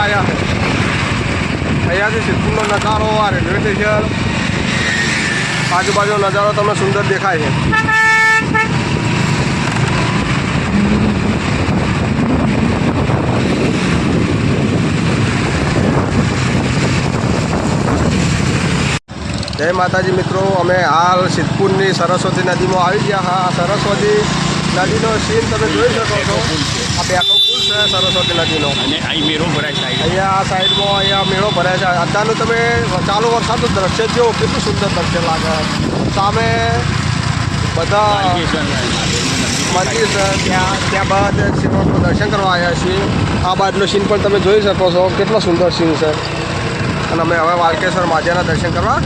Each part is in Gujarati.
આવ્યા છે. અહીંયાથી સિદ્ધપુરનો આ રેલવે સ્ટેશન, આજુબાજુનો નજારો તમને સુંદર દેખાય છે. જય માતાજી મિત્રો, અમે હાલ સિદ્ધપુરની સરસ્વતી નદીમાં આવી ગયા હા. સરસ્વતી નદીનો સીન તમે જોઈ શકો છો. આ છે સરસ્વતી નદીનો અને અહીં મેળો ભરાય સાહેબ. અહીંયા આ સાઈડમાં અહીંયા મેળો ભરાય છે. અત્યારનું તમે ચાલુ વરસાદનું દ્રશ્ય જો કેટલું સુંદર દ્રશ્ય લાગે. સામે બધા મંદિર ત્યાં ત્યાં બાદ શિવનું દર્શન કરવા આવ્યા છીએ. આ બાજુનો સીન પણ તમે જોઈ શકો છો કેટલો સુંદર સીન છે. અને અમે હવે વાલકેશ્વર માધ્યાના દર્શન કરવા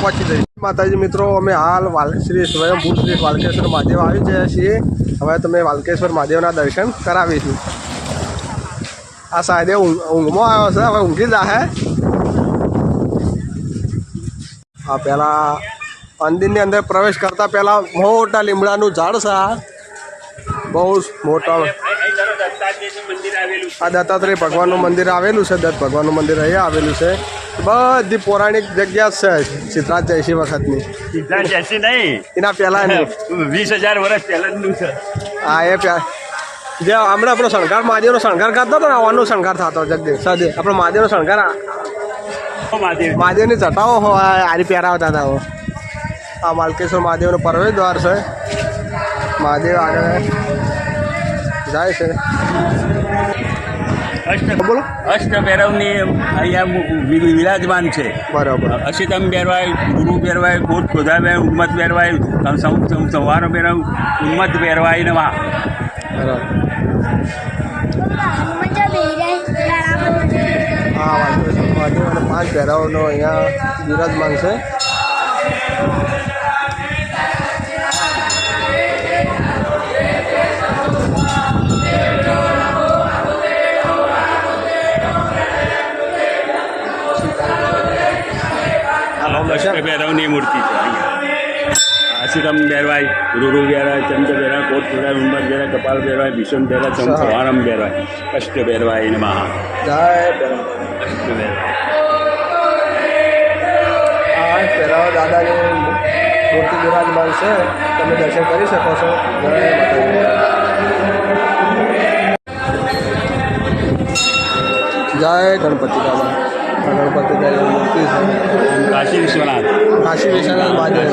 પહોંચી જઈએ. માતાજી મિત્રો અમે હાલ વાલ શ્રી સ્વયંભૂ શ્રી વાલકેશ્વર મહાદેવ આવી ગયા છીએ. હવે તમે વાલકેશ્વર મહાદેવના દર્શન કરાવીશું. આ સાહેબે ઊંઘ ઊંઘમાં આવ્યો છે હવે ઊંઘી જાહે આ પહેલાં મંદિરની અંદર પ્રવેશ કરતા પહેલાં મોટા લીમડાનું ઝાડ છે આ બહુ મોટા આ દત્તાત્રેય ભગવાનનું મંદિર આવેલું છે દત્ત ભગવાનનું મંદિર અહીંયા આવેલું છે. બધી પૌરાણિક જગ્યા છે સિદ્ધરાજ જયસિંહ વખતની. સિદ્ધરાજ જયસિંહ નહીં. એના પહેલાંની. વીસ હજાર વર્ષ પહેલાંનું છે. હા એ જે હમણાં આપણો શણગાર મહાદેવનો શણગાર કરતો હતો ને આવાનો શણગાર થતો જગદીશ. સદે આપણો મહાદેવનો શણગાર મહાદેવ. મહાદેવની જટાઓ હારી આરી પહેરાવતા હતા હો. આ માલકેશ્વર મહાદેવનો પરવેશ દ્વાર છે. મહાદેવ આગળ જાય છે. અષ્ટ બોલો. અષ્ટ ભૈરવની અહીંયા વિરાજમાન છે. બરાબર. અશિતમ પહેરવાય ગુરુ બેરવાય કોટ ખોદાવે ઉન્મત બેરવાય સં- સં- સંવારો બેરવ ઉન્મત બેરવાય ને વા બરાબર. મજા વાંધો નહીં. વાંધો અને પાંચ પહેરાવનો અહીંયા બિરાજમાન છે. અષ્ટ ભૈરવની મૂર્તિ છે. અશિતમ બેરવાય ગુરુ બેરવાય ચંદ્ર બેરવાય કોટ બેરવાય ઉન્મત બેરવાય કપાલ બેરવાય ભીષણ બેરવાય સંવારમ બેરવાય કષ્ટ બેરવાય ને મહા જય અષ્ટ બેરવાય આ પહેરાવ દાદાની મૂર્તિ બિરાજમાન છે. તમે દર્શન કરી શકો છો. જય ગણપતિ દાદા આ ગણપતિ દાદાની મૂર્તિ છે કાશી વિશ્વનાથ કાશી વિશ્વનાથ મહાદેવ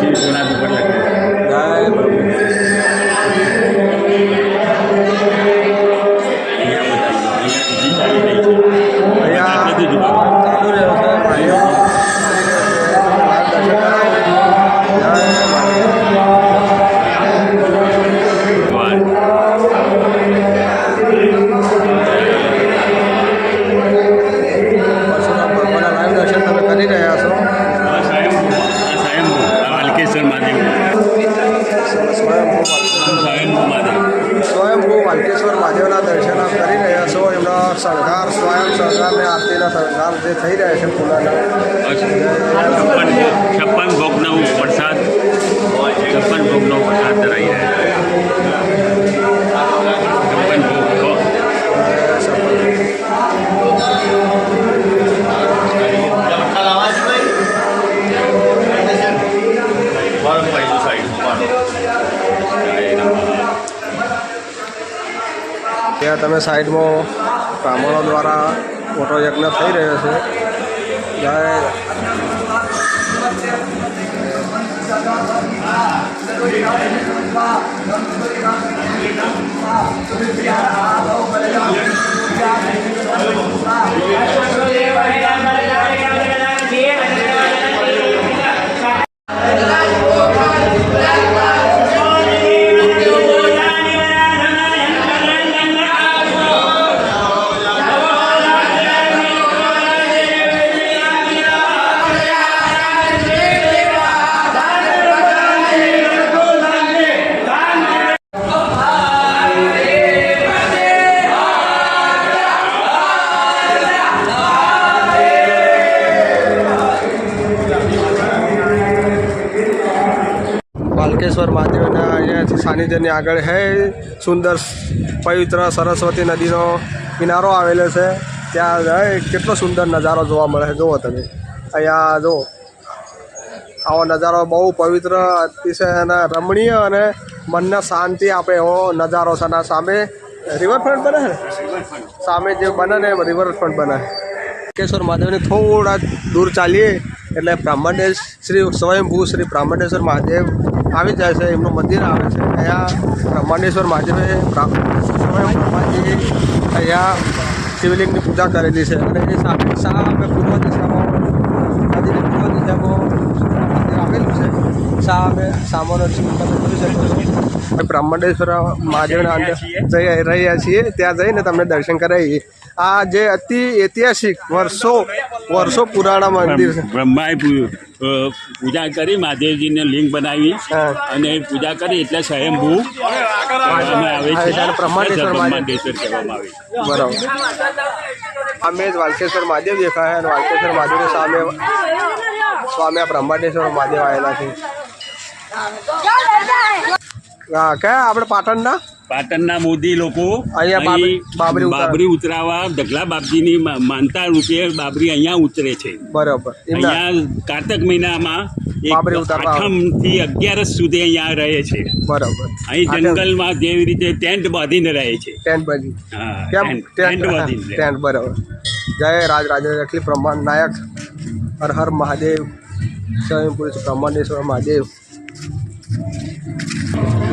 સ્વયંભૂ વાલકેશ્વર મહાદેવના દર્શન કરી રહ્યા છો. એમના શણગાર સ્વયં શણગાર ને આરતીના શણગાર જે થઈ રહ્યા છે છપ્પન છપ્પન ભોગનો પ્રસાદ છપ્પન ભોગનો પ્રસાદ ધરાઈ રહ્યા ત્યાં તમે સાઈડમાં બ્રાહ્મણો દ્વારા મોટો યજ્ઞ થઈ રહ્યો છે. જય વાલકેશ્વર મહાદેવના અહીંયાથી સાનિધ્યની આગળ હે સુંદર પવિત્ર સરસ્વતી નદીનો કિનારો આવેલો છે. ત્યાં કેટલો સુંદર નજારો જોવા મળે છે. જુઓ તમે. અહીંયા જુઓ આવો નજારો બહુ પવિત્ર, અતિશય અને રમણીય અને મનને શાંતિ આપે એવો નજારો છે. અને સામે રિવરફ્રન્ટ બને છે ને? સામે જે બને ને રિવરફ્રન્ટ બને. કેશ્વર મહાદેવની થોડા દૂર ચાલીએ, એટલે બ્રાહ્મણેશ શ્રી સ્વયંભૂ શ્રી બ્રાહ્મણેશ્વર મહાદેવ આવી જાય છે, એમનું મંદિર આવે છે. અહીંયા બ્રહ્માંડેશ્વર મહાદેવે બ્રહ્માજી અહીંયા શિવલિંગની પૂજા કરેલી છે અને એ સામે અમે પૂર્વ દિશામાં પૂર્વ દિશામાં મંદિર આવેલું છે. સામે સામાનો તમે જોઈ શકો છો. અમે બ્રહ્માંડેશ્વર મહાદેવના અંદર જઈ રહ્યા છીએ. ત્યાં જઈને તમને દર્શન કરાવીએ. આ જે અતિ ઐતિહાસિક વર્ષો વર્ષો પુરાણા મંદિર છે. બ્રહ્માએ પૂજા કરી મહાદેવજીને લિંગ બનાવી. અને પૂજા કરી એટલે સ્વયંભૂ આવે છે. બ્રહ્માંડેશ્વર મહાદેવ. બ્રહ્માંડેશ્વર કહેવામાં આવે બરાબર. અમે જ વાલકેશ્વર મહાદેવ દેખાય અને વાલકેશ્વર મહાદેવની સામે સ્વામી આ બ્રહ્માંડેશ્વર મહાદેવ આવેલા છે. હા કયા? આપણે પાટણના? પાટણના મોદી લોકો અહીંયા બાબરી- ઉતરાવા ઢગલા બાપજીની માનતા રૂપે બાબરી અહીંયા ઉતરે છે. બરાબર. અહીંયા કાર્તક મહિનામાં એક બાબરી ઉતારવા આવે. આઠમથી અગિયારસ સુધી અહીંયા રહે છે. બરાબર. અહીં જંગલમાં જેવી રીતે ટેન્ટ બાંધીને રહે છે. ટેન્ટ બાંધી ટેન્ટ બાંધીને ટેન્ટ બરાબર. જય રાજ રાજે બ્રહ્માંડ નાયક. હર હર મહાદેવ. સ્વયં પુરુષ બ્રહ્માંડેશ્વર મહાદેવ.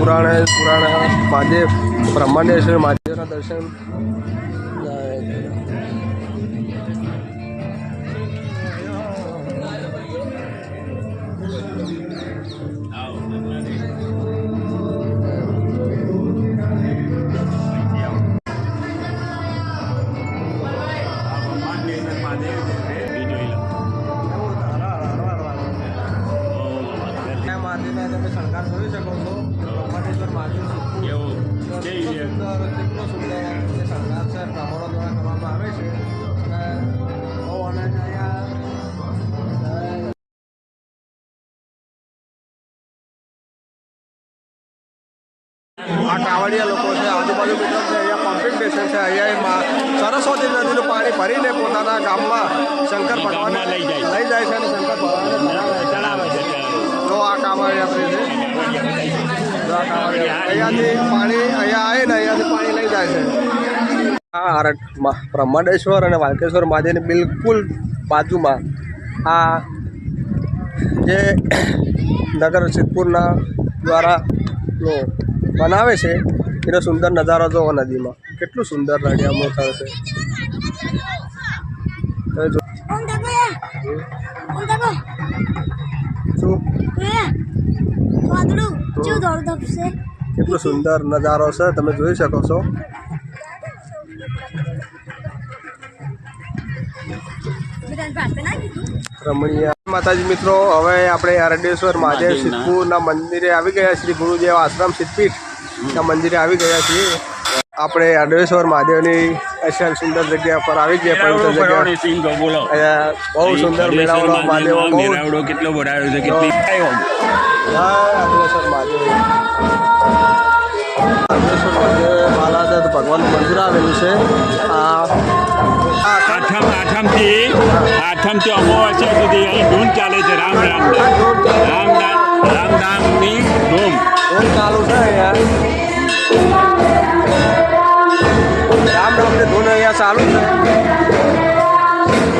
પુરાણે પુરાણે મહાદેવ બ્રહ્માંડેશ્વર મહાદેવના દર્શન. સ્ટેશન છે અહીંયા એ મા- સરસ્વતી નદીનું પાણી ભરીને પોતાના ગામમાં શંકર ભગવાન લઈ જાય છે. અને શંકર ભગવાનને ચડાવે છે જો આ કામ છે. અહીંયાથી પાણી અહીંયા આવે ને અહીંયાથી પાણી લઈ જાય છે. આ આરટ બ્રહ્માંડેશ્વર અને વાલકેશ્વર મહાદેવની બિલકુલ બાજુમાં આ જે નગર સિદ્ધપુરના દ્વારા બનાવે છે એનો સુંદર નજારો જોવો નદીમાં. કેટલું સુંદર રડિયા મોટા છે હવે જો Ông ta coi Ông ta coi શું? Kìa વાદળું ચેવું દોડ ધપશે કેટલું સુંદર નજારો છે તમે જોઈ શકો છો. રમણીય. માતાજી મિત્રો હવે આપણે અરડેશ્વર મહાદેવ. સિદ્ધપુરના મંદિરે આવી ગયા શ્રી ગુરુદેવ આશ્રમ સિદ્ધપીઠ. ના મંદિરે આવી ગયા છીએ. આપણે અરડેશ્વર મહાદેવની અત્યંત સુંદર જગ્યા પર આવી ગયા પવિત્ર જગ્યા. બહુ સુંદર મેળાવડો મહાદેવ મેળાવડો કેટલો ભરાયો છે કેટલી જય મહાદેવ. અરડેશ્વર મહાદેવ બાલાદત્ત ભગવાનનું મંદિર આવેલું છે. આ આ આઠમ આઠમથી આઠમથી અમાવાસ્યા સુધી અહીં ધૂન ચાલે છે રામ રામ રામ રામ. રામ રામ રામની ધૂમ. રોજ ચાલુ છે અહીંયા. રામ રામની ધૂન અહીંયા ચાલુ છે.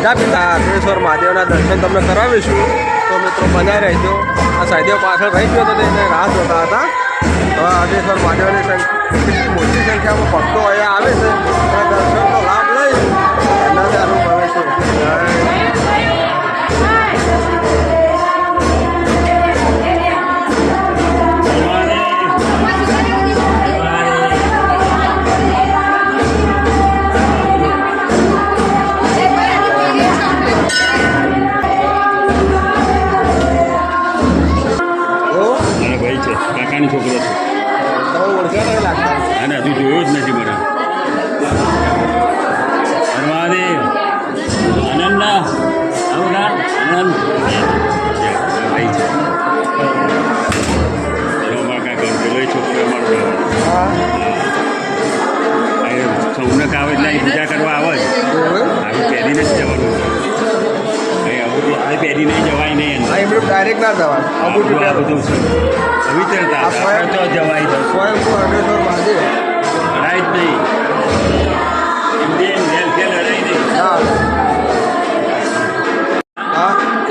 જા પિતા અગ્રેશ્વર મહાદેવના દર્શન તમને કરાવીશું. તો મિત્રો મજા રહેજો. આ સહદેવ પાછળ રહી ગયો તો એને રાહ જોતા હતા. હવે મહાદેવની સંખ્યા મોટી સંખ્યામાં ભક્તો અહીંયા આવે છે. અને દર્શનનો લાભ લઈ એનાથી અનુભવે છે.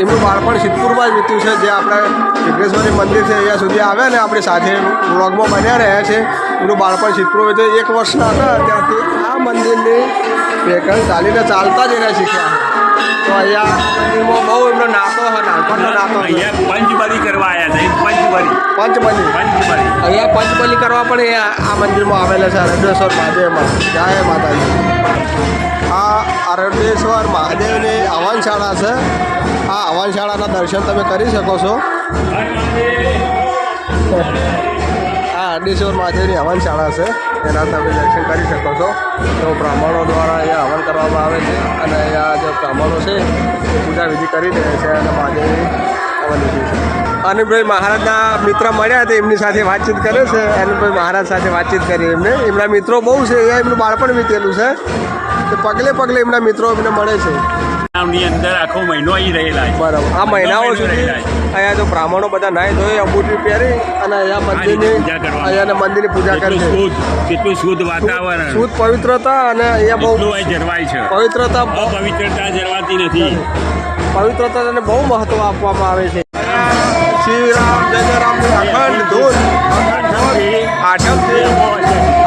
એમનું બાળપણ સિદ્ધપુરમાં જ વીત્યું છે જે આપણે વિઘ્નેશ્વરી મંદિર છે અહીંયા સુધી આવ્યા ને આપણી સાથે વ્લોગમાં બન્યા રહ્યા છે. એમનું બાળપણ સિદ્ધપુર વીત્યું એક વર્ષના હતા ત્યાંથી આ મંદિરની વેકલ ચાલીને ચાલતા જ એને શીખ્યા તો અહીંયા મંદિરમાં બહુ એમનો નાતો હતો નાનપણનો નાતો અહીંયા પંચબલી કરવા આવ્યા છે પંચબલી. પંચબલી. પંચબલી. અહીંયા પંચબલી કરવા પણ આ મંદિરમાં આવેલા છે અરણ્યેશ્વર મહાદેવમાં જય માતાજી. આ અરણ્યેશ્વર મહાદેવની હવનશાળા છે. આ હવનશાળાના દર્શન તમે કરી શકો છો. આ અરણ્યેશ્વર મહાદેવની હવનશાળા છે. એના તમે દર્શન કરી શકો છો. તો બ્રાહ્મણો દ્વારા અહીંયા હવન કરવામાં આવે છે અને અહીંયા જે બ્રાહ્મણો છે, એ પૂજા વિધિ કરી રહ્યા છે અને મહાદેવની હવન વિધિ છે. અનિલભાઈ મહારાજના મિત્ર મળ્યા હતા, એમની સાથે વાતચીત કરે છે. અનિલભાઈ મહારાજ સાથે વાતચીત કરી એમને. એમના મિત્રો બહુ છે એ એમનું બાળપણ વીતેલું છે. તો પગલે પગલે એમના મિત્રો એમને મળે છે. ની અંદર આખો મહિનો અહીં રહેલા છે બરાબર. આ મહિનાઓ સુધી અહીંયા તો બ્રાહ્મણો બધા નાય ધોઈ અંબુટી પહેરી અને અહીંયા મંદિરની. અહીંયાના મંદિરની પૂજા કરે છે શુદ્ધ કેટલું શુદ્ધ વાતાવરણ. શુદ્ધ પવિત્રતા અને અહીંયા બહુ જળવાય છે. પવિત્રતા પવિત્રતા જળવાતી નથી. પવિત્રતાને બહુ મહત્વ આપવામાં આવે છે. શ્રી રામ જય રામની અખંડ ધૂન. આઠમથી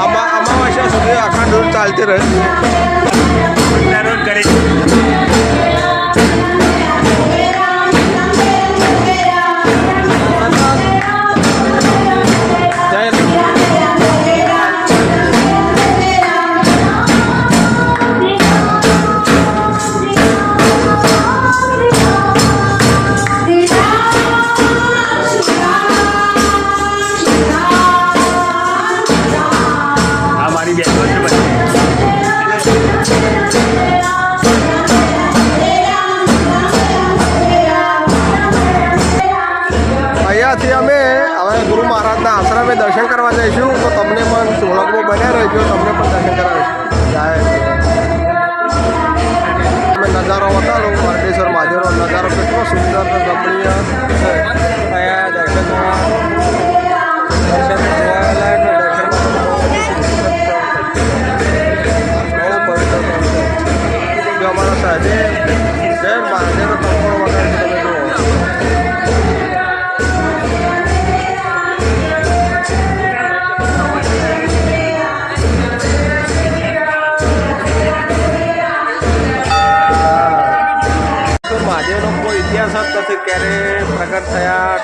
અમા અમાવાસ્યા સુધી અખંડ ધૂન ચાલતી રહે. કરે છે.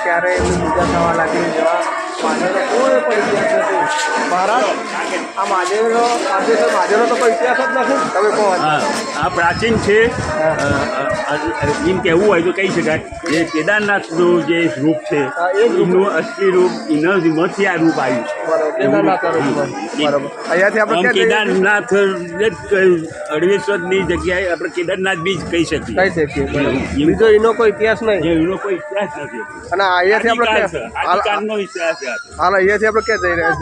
ક્યારે એમની પૂજા થવા લાગી જેવા મહાદેવનો કોઈ પણ ઇતિહાસ નથી. મહારાજ આ મહાદેવનો મહાદેવ મહાદેવનો તો કોઈ ઇતિહાસ જ નથી. તમે કહો. આ પ્રાચીન છે. એમ કહેવું હોય તો કહી શકાય. જે કેદારનાથનું જે રૂપ છે. એનું અસલી રૂપ એના આ રૂપ આવ્યું છે. કેદારનાથ અડવેશ્વરની જગ્યાએ આપણે કેદારનાથ બીજ કહી શકીએ. કહી શકીએ. બીજો એનો કોઈ ઇતિહાસ નહીં. એનો કોઈ ઇતિહાસ નથી. અને અહીંયાથી આપણે ઇતિહાસ હાલ અહીંયાથી આપણે ક્યાં જઈ રહ્યા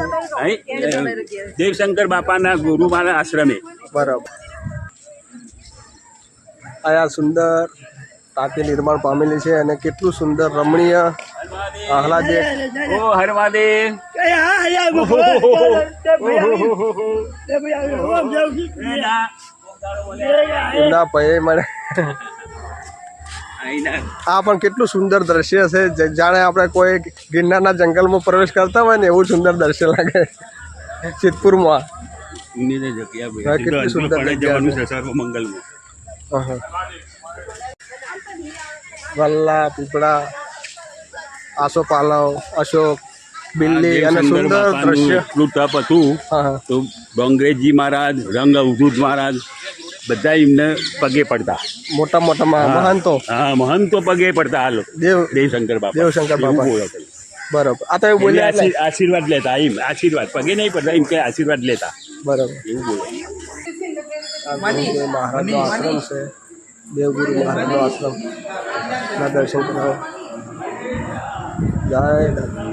છીએ? દેવશંકર બાપાના ગુરુમાના આશ્રમે. બરાબર. આ સુંદર ટાંકી નિર્માણ પામેલી છે અને કેટલું સુંદર રમણીય ઓ પૈયે આ પણ કેટલું સુંદર દ્રશ્ય છે જ- જાણે આપણે કોઈ ગિરનારના જંગલમાં પ્રવેશ કરતા હોય ને એવું સુંદર દ્રશ્ય લાગે સિદ્ધપુરમાં માં કેટલું કેટલી સુંદર જગ્યા જવાનું વલ્લા પીપળા આસોપાલવ અશોક બિલ્લી અને સુંદર દ્રશ્ય. તપ હતું તો અંગ્રેજી મહારાજ રંગ અવધૂત મહારાજ બધા એમને પગે પડતા. મોટા મોટા મહા- મહંતો. હા મહંતો પગે પડતા હાલો દેવ દેવશંકર બાપા. દેવશંકર બાપા. બરાબર. આ તો એવું બોલ્યા આશીર્વાદ લેતા એમ આશીર્વાદ. પગે નહીં પડતા એમ કે આશીર્વાદ લેતા. બરાબર. એવું બોલે આ ગુરુદેવ મહારાજનો આશ્રમ છે દેવગુરુ મહારાજનો આશ્રમ ના દર્શન કરાવો જય દાદા.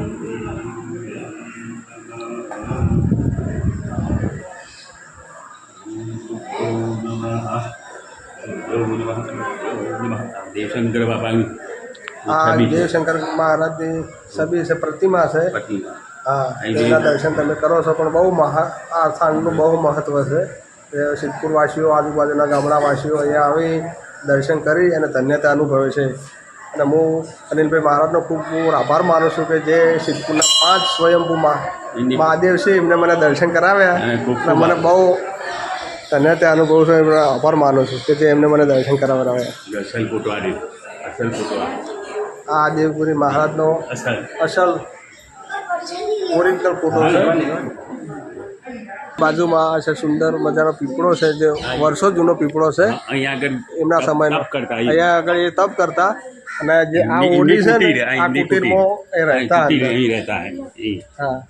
દેવશંકર બાપાનું આ છબી છે. દેવશંકર મહારાજની છબી છે પ્રતિમા છે પ્રતિમા હા અહીં તેના જોઈ. દર્શન તમે કરો છો પણ બહુ મહા આ સ્થાનનું બહુ મહત્ત્વ છે કે સિદ્ધપુરવાસીઓ આજુબાજુના ગામડાવાસીઓ અહીંયા આવી દર્શન કરી અને ધન્યતા અનુભવે છે. અને હું અનિલભાઈ મહારાજનો ખૂબ હું આભાર માનું છું કે જે સિદ્ધપુરના પાંચ સ્વયંભૂ મા મહાદેવ છે એમને મને દર્શન કરાવ્યા. અને મને બહુ ધન્યતા અનુભવ છું એમનો આભાર માનું છું કે જે એમને મને દર્શન કરાવ્યા આ દેવપુરી મહારાજનો અસલ. અસલ ઓરિજિનલ ફોટો છે. બાજુમાં છે સુંદર મજાનો પીપળો છે જે વર્ષો જૂનો પીપળો છે. એમના સમયનો અહીંયા આગળ એ તપ કરતા અને જે આ ઓડી છે ને આ કુટીરમાં એ રહેતા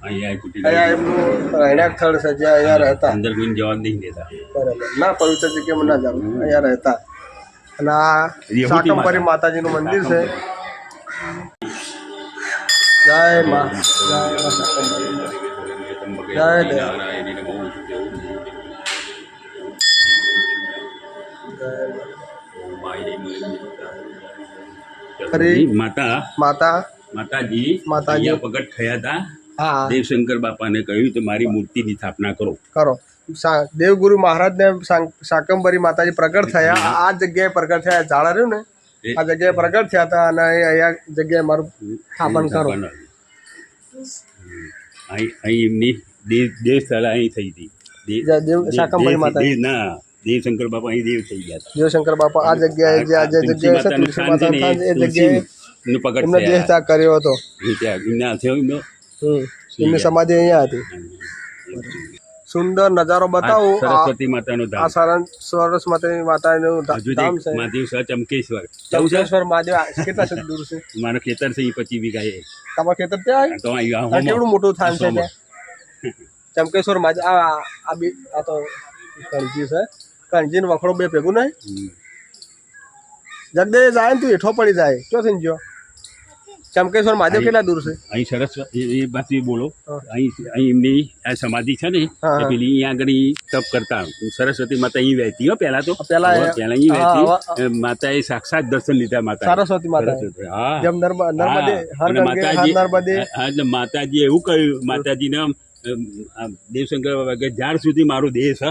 અહીંયા એમનું રહેણાંક સ્થળ છે જે અહીંયા રહેતા. અંદર કોઈ જવા નહીં દેતા. બરાબર. ના પવિત્ર જગ્યામાં ના જવું અહીંયા રહેતા. અને આ શાકંભરી માતાજીનું મંદિર છે. જય મા. જય મા શાકંભરી જય દેવ. હરી. માતા. માતા. માતાજી. માતાજી. પ્રગટ થયા હતા. હા. દેવશંકર બાપાને કહ્યું કે મારી મૂર્તિની સ્થાપના કરો. કરો. દેવગુરુ મહારાજને શાકંભરી માતાજી પ્રગટ થયા. આ જગ્યાએ પ્રગટ થયા. ઝાડ રહ્યું ને? આ જગ્યાએ પ્રગટ થયા હતા અને અહીંયા જગ્યાએ મારું સ્થાપન કરો. અહીં એમની દેવ દેવ સ્થળ અહીં થઈ હતી. દેવ- શાકંભરી માતાજી. ના. દેવશંકર બાપા અહીં દેવ થઈ ગયા દેવશંકર બાપા આ જગ્યાએ જે આ જે જગ્યાએ છે તુલસી એ જગ્યાએ દેહ ત્યાગ કર્યો હતો. ત્યાં એમના. એમનો એમની સમાધિ અહીંયા હતી. સુંદર નજારો બતાવું. સરસ્વતી માતાનો આ ધામ સરસ સરસ માતાની માતાનું ધામ છે. મહાદેવ સર ચમકેશ્વર. ચમકેશ્વર મહાદેવ આ કેટલા છે દૂર છે? મારો ખેતર છે એ પચીસ વીઘા એ. તમારા ખેતર ત્યાં તો આ આ કેવડું મોટું થાન છે. ચમકેશ્વર મહાદેવ આ આ બી આ તો કરજી છે. કણજી ને વખડો બે ભેગું નહીં? જગદે જાય ને તું હેઠો પડી જાય. ક્યો થઈ ગયો? ચમકેશ્વર મહાદેવ કેટલા દૂર છે? અહીં સરસ એ બાજુ બોલો. અહીં અહીં એમની આ સમાધિ છે ને. પેલી અહીંયા આગળ તપ કરતા. સરસ્વતી માતા અહીં વહેતી હો પહેલા તો. પહેલા પેલા પહેલા અહીં વહેતી. એ માતાએ સાક્ષાત દર્શન લીધા માતા સરસ્વતી માતા હા. જેમ નર્મદે હર ગંગે હર માતાજી નર્મદે હા, એટલે માતાજીએ એવું કહ્યું. માતાજીને દેવશંકર બાબા કે જ્યાર સુધી મારો દેહ છે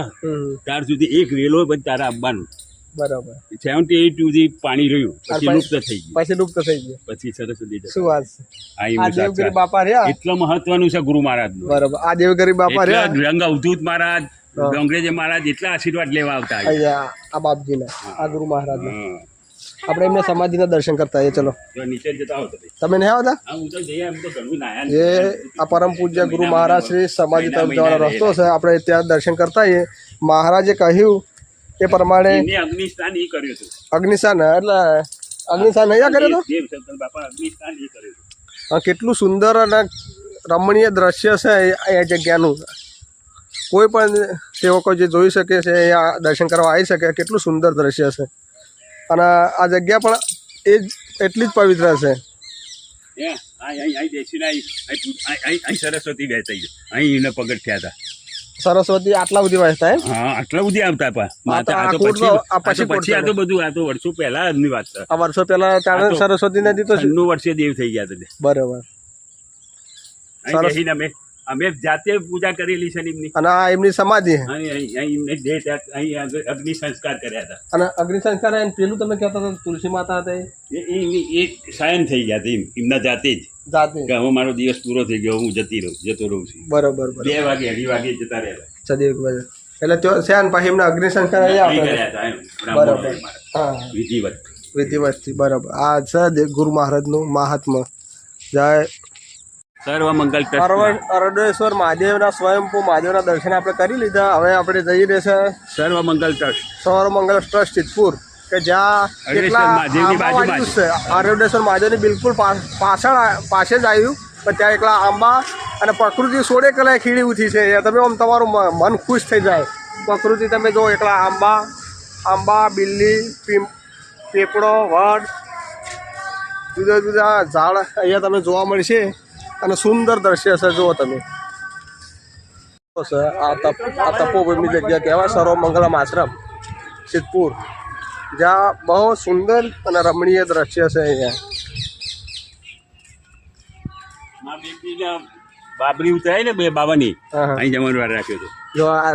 ત્યાર સુધી એક વેલો પણ તારે આપવાનું. બરાબર. સેવન્ટી એટ સુધી પાણી રહ્યું પછી લુપ્ત થઈ ગયું. પછી લુપ્ત થઈ ગયું. પછી સરસ્વતી. શું વાત છે? આ દેવગીરી. બાપા રહ્યા? એટલો મહત્વનું છે ગુરુ મહારાજ બરાબર. આ દેવગરી બાપા રહ્યા? રંગ અવધૂત મહારાજ અંગ્રેજે ડોંગરેજી મહારાજ એટલા આશીર્વાદ લેવા આવતા આ બાપજીના આ ગુરુ મહારાજના. હા. આપણે એમને સમાધિના દર્શન કરતા એ ચલો. તો તમે નહીં આવતા? તો તો જે આ પરમ પૂજ્ય ગુરુ મહારાજ શ્રી સમાધિ તરફ જવાનો રસ્તો છે. આપણે ત્યાં દર્શન કરતા એ મહારાજે કહ્યું એ પ્રમાણે અગ્નિશાન એટલે અગ્નિશાન નહીં કર્યો હતો? આ કેટલું સુંદર અને રમણીય દ્રશ્ય છે એ જગ્યાનું. કોઈ પણ સેવકો જે જોઈ શકે છે એ દર્શન કરવા આવી શકે કેટલું સુંદર દ્રશ્ય છે. અને આ જગ્યા પણ એ જ એટલી જ પવિત્ર છે. સરસ્વતી બેસાઈ અહીં એને પગટ થયા હતા. સરસ્વતી આટલા બધી વાંચતા હા આટલા સુધી આવતા પછી આ તો બધું આ તો વર્ષો પહેલા ની વાત છે. આ વર્ષો પહેલા ત્યારે ત્યાં સરસ્વતી નદી તો વર્ષે દેવ થઈ ગયા હતા. બરોબર. સરસ. અમે અમે જાતે પૂજા કરેલી છે એમની. અને આ એમની સમાધિ. એમને ડેટ અહીં અગ્નિ સંસ્કાર કર્યા હતા. અને અગ્નિ સંસ્કાર પેલું તમે કહેતા હતા તુલસી માતા હતા એ? સાયન થઈ ગયા હતા એમ એમના જાતે જ. જાતે કે હું મારો દિવસ પૂરો થઈ ગયો હું જતી રહું જતો રહું છું. બરોબર બે વાગે અઢી વાગે જતા રહ્યા સદીવ બાજુ એટલે તો છે પછી એમના અગ્નિ સંસ્કાર બરાબર. હા. વિધિવત. વિધિવતથી બરાબર. આ છે ગુરુ મહારાજનું મહાત્મા. જય સર્વ મંગલ અરડેશ્વર મહાદેવના સ્વયંભૂ મહાદેવના દર્શન આપણે કરી લીધા. હવે આપણે જઈ રહેશે સર્વ મંગલ ટ્રસ્ટ. સર્વ મંગલ ટ્રસ્ટ સિદ્ધપુર કે જ્યાં અરડેશ્વર મહાદેવની બિલકુલ પાછળ પાસે જ આવ્યું. પણ ત્યાં એકલા આંબા અને પ્રકૃતિ સોળે કલાએ ખીડી ઉઠી છે. તમે આમ તમારું મન ખુશ થઈ જાય. પ્રકૃતિ તમે જો એકલા આંબા આંબા બિલ્લી પેપડો વડ જુદા જુદા ઝાડ અહીંયા તમે જોવા મળશે. અને સુંદર દ્રશ્ય છે જુઓ તમે. આ તપ આ તપોભૂમિ જગ્યા કહેવાય સર્વ મંગલમ આશ્રમ સિદ્ધપુર. જ્યાં બહુ સુંદર અને રમણીય દ્રશ્ય છે અહીંયા. બાબરી ઉતરાય ને બે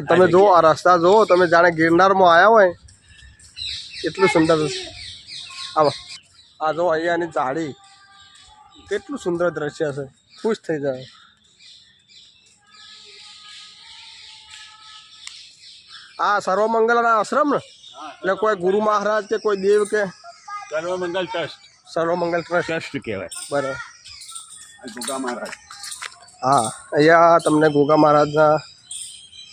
તમે જો આ રસ્તા જુઓ તમે જાણે ગિરનારમાં આવ્યા હોય એટલું સુંદર આવો. આ જો અહીંયાની જાળી કેટલું સુંદર દ્રશ્ય છે. ખુશ થઈ જાય આ સર્વમંગલના આશ્રમ ને? એટલે કોઈ ગુરુ મહારાજ કે કોઈ દેવ કે? Sarvamangal trust. Sarvamangal trust. Trust કહેવાય. બરાબર. ગોગા મહારાજ. હા અહીંયા તમને ગોગા મહારાજના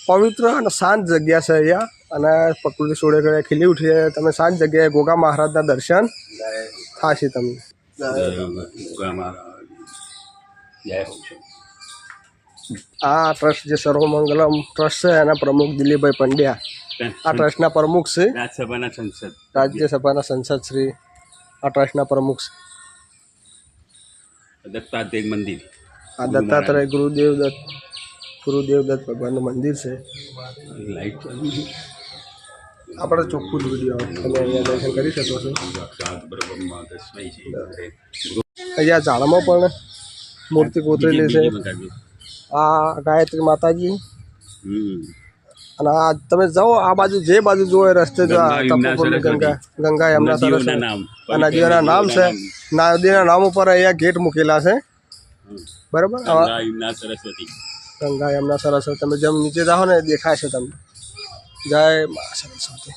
પવિત્ર અને શાંત જગ્યા છે અહીંયા. અને પ્રકૃતિ સોળે ઘરે ખીલી ઉઠી છે તમે શાંત જગ્યાએ ગોગા મહારાજના દર્શન થશે તમને. ગોગા મહારાજ. જય હો છે. આ ટ્રસ્ટ જે સર્વમંગલમ ટ્રસ્ટ છે એના પ્રમુખ દિલીપભાઈ પંડ્યા. આ ટ્રસ્ટના પ્રમુખ છે. રાજ્યસભાના સંસદ. રાજ્યસભાના સંસદ શ્રી આ ટ્રસ્ટના પ્રમુખ છે. દત્તાત્રેય મંદિર. આ દત્તાત્રેય ગુરુદેવ દત્ત ગુરુદેવ દત્ત ભગવાનનું મંદિર છે. લાઈટ આપણે ચોખ્ખું જ વીડિયો તમે અહીંયા દર્શન કરી શકો છો. અહીંયા ઝાડમાં પણ મૂર્તિ કોતરેલી છે આ ગાયત્રી માતાજી અને આ તમે જાઓ આ બાજુ જે બાજુ જુઓ રસ્તે જો ગંગા, ગંગા એમના સરસ નામ. આ નદીઓના નામ છે નદીના નામ ઉપર અહીંયા ગેટ મૂકેલા છે બરાબર ગંગા, સરસ્વતી એમના સરસ તમે જેમ નીચે જાઓ ને દેખાય છે તમને જય મા સરસ્વતી